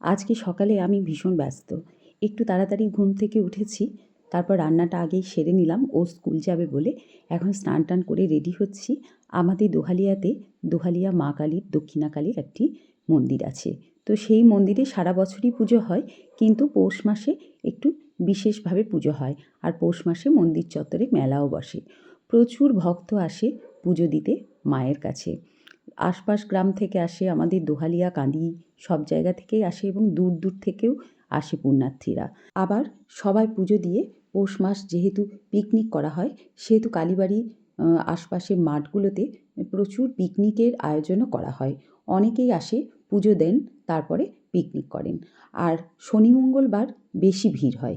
আজকে সকালে আমি ভীষণ ব্যস্ত। একটু তাড়াতাড়ি ঘুম থেকে উঠেছি, তারপর রান্নাটা আগেই সেরে নিলাম, ও স্কুল যাবে বলে এখন স্নান টান করে রেডি হচ্ছি। আমাদের দোহালিয়াতে, দোহালিয়া মা কালীর দক্ষিণাকালীর একটি মন্দির আছে। তো সেই মন্দিরে সারা বছরই পুজো হয়, কিন্তু পৌষ মাসে একটু বিশেষভাবে পুজো হয় আর পৌষ মাসে মন্দির চত্বরে মেলাও বসে। প্রচুর ভক্ত আসে পুজো দিতে মায়ের কাছে। আশপাশ গ্রাম থেকে আসে আমাদের দোহালিয়া, কাঁদি সব জায়গা থেকেই আসে এবং দূর দূর থেকেও আসে পুণ্যার্থীরা। আবার সবাই পুজো দিয়ে পৌষ মাস যেহেতু পিকনিক করা হয়, সেহেতু কালীবাড়ি আশপাশের মাঠগুলোতে প্রচুর পিকনিকের আয়োজনও করা হয়। অনেকেই আসে, পুজো দেন, তারপরে পিকনিক করেন। আর শনি মঙ্গলবার বেশি ভিড় হয়।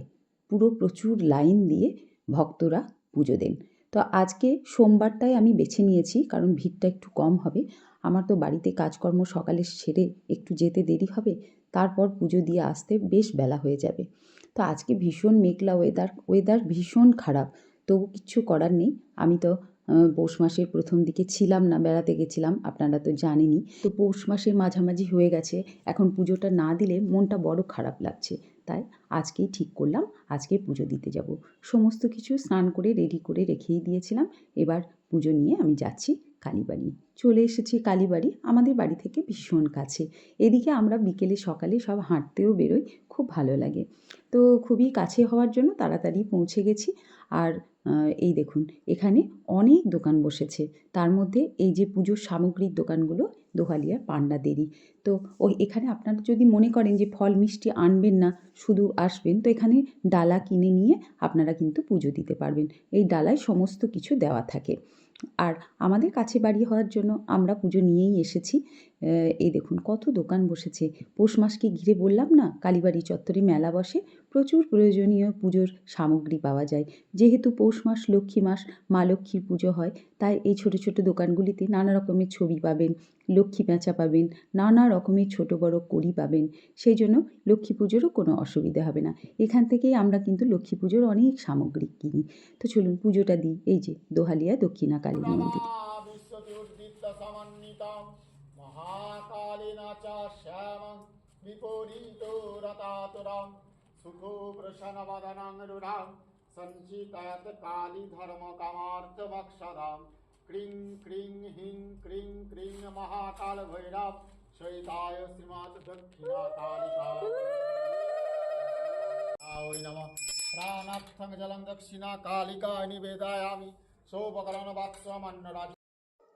পুরো প্রচুর লাইন দিয়ে ভক্তরা পুজো দেন। তো আজকে সোমবারটাই আমি বেছে নিয়েছি, কারণ ভিড়টা একটু কম হবে। আমার তো বাড়িতে কাজকর্ম সকালে সেরে একটু যেতে দেরি হবে, তারপর পুজো দিয়ে আসতে বেশ বেলা হয়ে যাবে। তো আজকে ভীষণ মেঘলা ওয়েদার ওয়েদার ভীষণ খারাপ, তবু কিচ্ছু করার নেই। আমি তো পৌষ মাসের প্রথম দিকে ছিলাম না, বেড়াতে গেছিলাম, আপনারা তো জানেনই। তো পৌষ মাসের মাঝামাঝি হয়ে গেছে, এখন পুজোটা না দিলে মনটা বড় খারাপ লাগছে। তাই আজকেই ঠিক করলাম আজকে পুজো দিতে যাব। সমস্ত কিছু স্নান করে রেডি করে রেখেই দিয়েছিলাম। এবার পুজো নিয়ে আমি যাচ্ছি। কালীবাড়ি। চলে এসেছি কালীবাড়ি, আমাদের বাড়ি থেকে ভীষণ কাছে। এদিকে আমরা বিকেলে সকালে সব হাঁটতেও বেরোই, খুব ভালো লাগে। তো খুবই কাছে হওয়ার জন্য তাড়াতাড়ি পৌঁছে গেছি। আর এই দেখুন, এখানে অনেক দোকান বসেছে। তার মধ্যে এই যে পুজোর সামগ্রীর দোকানগুলো, দোহালিয়ার পান্ডাদেরই তো ওই, এখানে আপনারা যদি মনে করেন যে ফল মিষ্টি আনবেন না, শুধু আসবেন, তো এখানে ডালা কিনে নিয়ে আপনারা কিন্তু পুজো দিতে পারবেন। এই ডালায় সমস্ত কিছু দেওয়া থাকে। আর আমাদের কাছে বাড়ি হওয়ার জন্য আমরা পুজো নিয়েই এসেছি। এই দেখুন কত দোকান বসেছে। পৌষ মাসকে ঘিরে বললাম না? কালীবাড়ি চত্বরে মেলা বসে। প্রচুর প্রয়োজনীয় পুজোর সামগ্রী পাওয়া যায়। যেহেতু পৌষ মাস, লক্ষ্মী মাস, মা লক্ষ্মীর পুজো হয়, তাই এই ছোট ছোট দোকানগুলিতে নানা রকমের ছবি পাবেন, লক্ষ্মী পেঁচা পাবেন, নানা রকমের ছোট বড় কড়ি পাবেন। সেই জন্য লক্ষ্মী পুজোরও কোনো অসুবিধা হবে না। এখান থেকেই আমরা কিন্তু লক্ষ্মী পুজোর অনেক সামগ্রী কিনি। তো চলুন পুজোটা দিই। এই যে দোহালিয়া দক্ষিণা কালী মন্দির। মহাকালেন বিপরীত রতাতুরং সুখো প্রসন্নবদনং রুঢ়াং সঞ্চিতাত কালী ধর্ম কামার্থমক্ষদাম ক্রিং ক্রিং হিং ক্রিং ক্রিং মহাকাল ভৈরব শৈতায় শ্রীমাত দক্ষিণা কালিকা ওই নম। প্রাণার্থং জলং দক্ষিণা কালিকা নিবেদায়ামি সৌপকরণ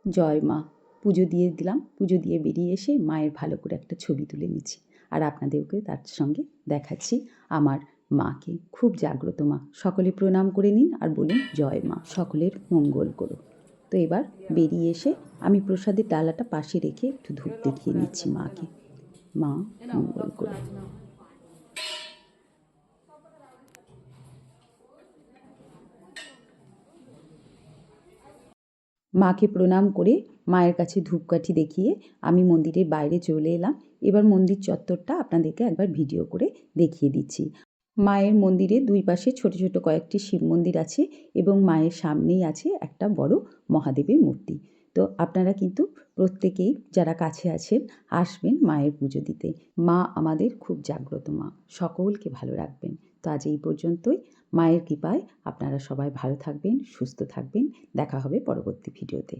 জয় মা। পুজো দিয়ে দিলাম। পুজো দিয়ে বেরিয়ে এসে মায়ের ভালো করে একটা ছবি তুলে নিচ্ছি। আর আপনাদেরকেও তার সঙ্গে দেখাচ্ছি। আমার মাকে খুব জাগ্রত মা। সকলে প্রণাম করে নিন আর বলুন, জয় মা। সকলের মঙ্গল করো। তো এবার বেরিয়ে এসে আমি প্রসাদের ডালাটা পাশে রেখে একটু ধূপ দেখিয়ে নিচ্ছি মাকে। মা মঙ্গল করো। মাকে প্রণাম করে মায়ের কাছে ধূপকাঠি দেখিয়ে আমি মন্দিরের বাইরে চলে এলাম। এবার মন্দির চত্বরটা আপনাদেরকে একবার ভিডিও করে দেখিয়ে দিচ্ছি। মায়ের মন্দিরে দুই পাশে ছোট ছোট কয়েকটি শিব মন্দির আছে এবং মায়ের সামনেই আছে একটা বড় মহাদেবের মূর্তি। তো আপনারা কিন্তু প্রত্যেকেই যারা কাছে আছেন আসবেন মায়ের পুজো দিতে। মা আমাদের খুব জাগ্রত মা। সকলকে ভালো রাখবেন। তো আজ এই পর্যন্তই। মায়ের কৃপায় আপনারা সবাই ভালো থাকবেন, সুস্থ থাকবেন। দেখা হবে পরবর্তী ভিডিওতে।